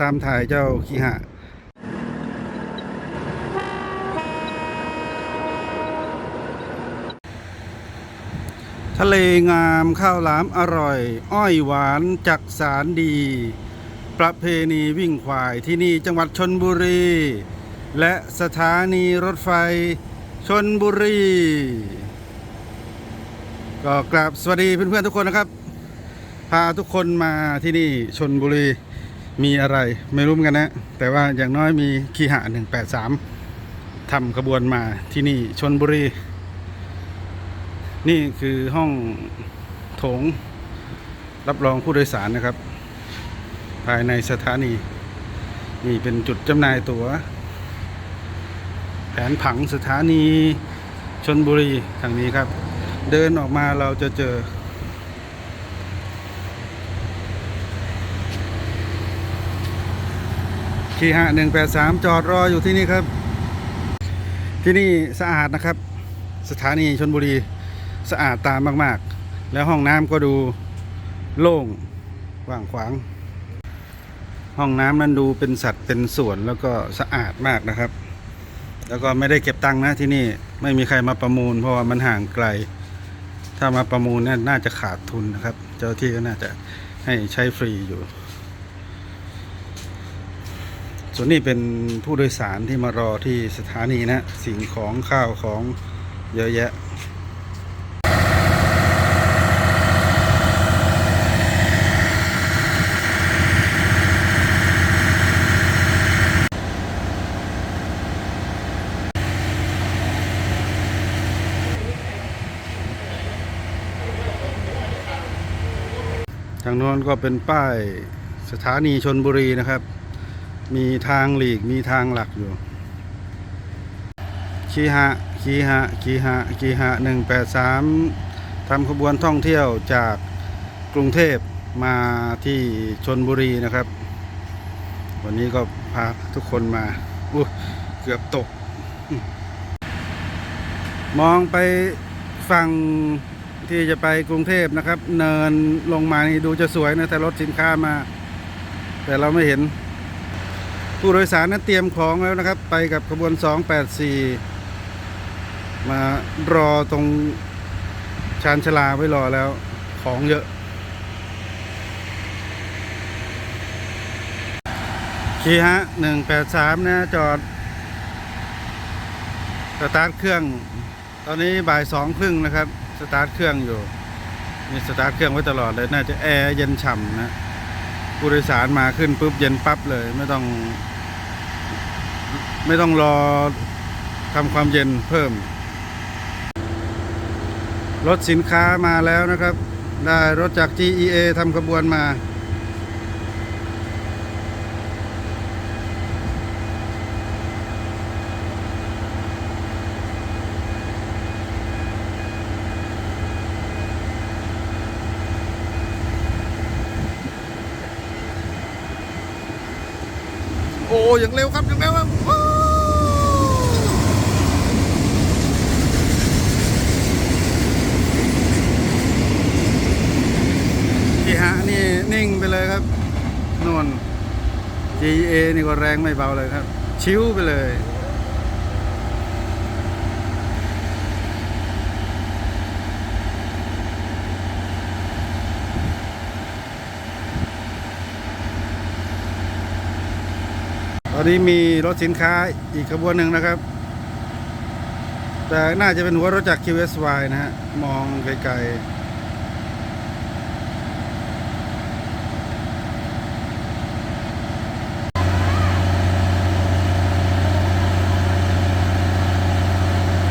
ตามถ่ายเจ้าคีหะทะเลงามข้าวหลามอร่อย อ้อยหวานจักสารดี ประเพณีวิ่งควายที่นี่จังหวัดชนบุรี และสถานีรถไฟชนบุรี ก็กราบสวัสดีเพื่อนๆทุกคนนะครับ พาทุกคนมาที่นี่ชนบุรี มีอะไรไม่รู้เหมือนกันนะ แต่ว่าอย่างน้อยมีคีหะ183ทำขบวนมาที่นี่ชนบุรี นี่คือห้องโถง รับรองผู้โดยสารนะครับ ภายในสถานี นี่เป็นจุดจำหน่ายตัว๋ว แผนผังสถานีชนบุรีทางนี้ครับ เดินออกมาเราจะเจอ คีหะหนึ่งแปดสามจอดรออยู่ที่นี่ครับ ที่นี่สะอาดนะครับ สถานีชนบุรีสะอาดตามมาก ๆ แล้วห้องน้ำก็ดูโล่งว่างขวาง ห้องน้ำนั้นดูเป็นสัดเป็นส่วนแล้วก็สะอาดมากนะครับ แล้วก็ไม่ได้เก็บตังค์นะที่นี่ไม่มีใครมาประมูล เพราะว่ามันห่างไกล ถ้ามาประมูลเนี่ยน่าจะขาดทุนนะครับ เจ้าที่ก็น่าจะให้ใช้ฟรีอยู่ ส่วนนี้เป็นผู้โดยสารที่มารอที่สถานีนะ สิ่งของข้าวของเยอะแยะทางโน้นก็เป็นป้ายสถานีชนบุรีนะครับ มีทางหลีกมีทางหลักอยู่คีหะคีหะคีหะคีหะหนึ่งแปดสามทำขบวนท่องเที่ยวจากกรุงเทพมาที่ชนบุรีนะครับ วันนี้ก็พาทุกคนมาอู้เกือบตก มองไปฝั่งที่จะไปกรุงเทพนะครับ เนินลงมานี่ดูจะสวยนะแต่รถสินค้ามา แต่เราไม่เห็น ผู้โดยสารนั้นเตรียมของแล้วนะครับ ไปกับขบวน 284 มารอตรงชานชลาไว้รอแล้วของเยอะ ขี่ฮะ 183 นะจอดสตาร์ทเครื่อง ตอนนี้บ่ายสองครึ่งนะครับ สตาร์ทเครื่องอยู่ มีสตาร์ทเครื่องไว้ตลอดเลย น่าจะแอร์เย็นฉ่ำนะผู้โดยสารมาขึ้นปุ๊บเย็นปั๊บเลย ไม่ต้อง ไม่ต้องรอทำความเย็นเพิ่ม รถสินค้ามาแล้วนะครับ ได้รถจาก GEA ทำขบวนมา โอ้ย่างเร็วครับย่างเร็วครับว้าวที่ฮะ นิ่งไปเลยครับนวล GA นี่ก็แรงไม่เบาเลยครับ ชิวไปเลย ตอนนี้มีรถสินค้าอีกขบวนหนึ่งนะครับ แต่น่าจะเป็นหัวรถจาก QSY นะฮะ มองไกลๆ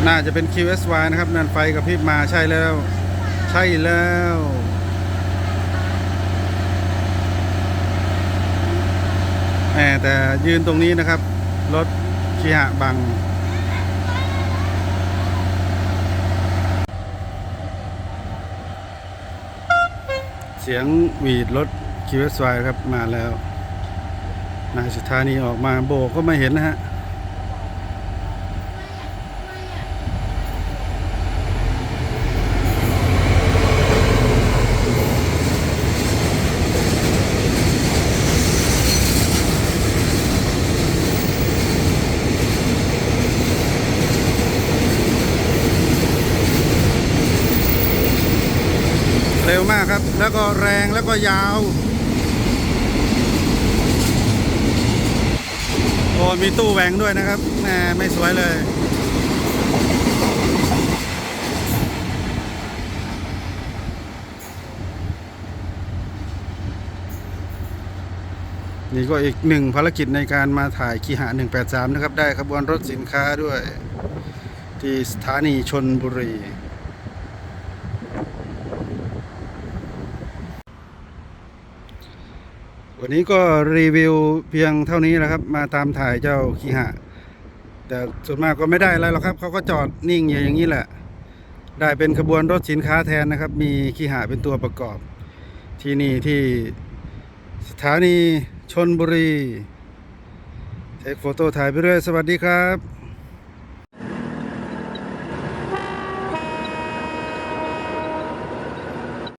น่าจะเป็น QSY นะครับ นั่นไฟกับพริบมาใช่แล้ว ใช่แล้วแหมแต่ยืนตรงนี้นะครับ รถชีหะบัง เสียงหวีดรถ QSY ครับมาแล้วนายสถานีออกมาโบกก็ไม่เห็นนะฮะ มากครับ แล้วก็แรงแล้วก็ยาวโอ้มีตู้แหวงด้วยนะครับแหมไม่สวยเลยนี่ก็อีกหนึ่งภารกิจในการมาถ่ายคีหา183 นะครับ ได้ขบวนรถสินค้าด้วย ที่สถานีชนบุรี วันนี้ก็รีวิวเพียงเท่านี้นะครับ มาตามถ่ายเจ้าคีหะ แต่ส่วนมากก็ไม่ได้อะไรหรอกครับ เขาก็จอดนิ่งอยู่อย่างนี้แหละ ได้เป็นขบวนรถสินค้าแทนนะครับ มีคีหะเป็นตัวประกอบ ที่นี่ที่สถานีชนบุรีเทคโฟโต้ถ่ายไปเรื่อย สวัสดีครับ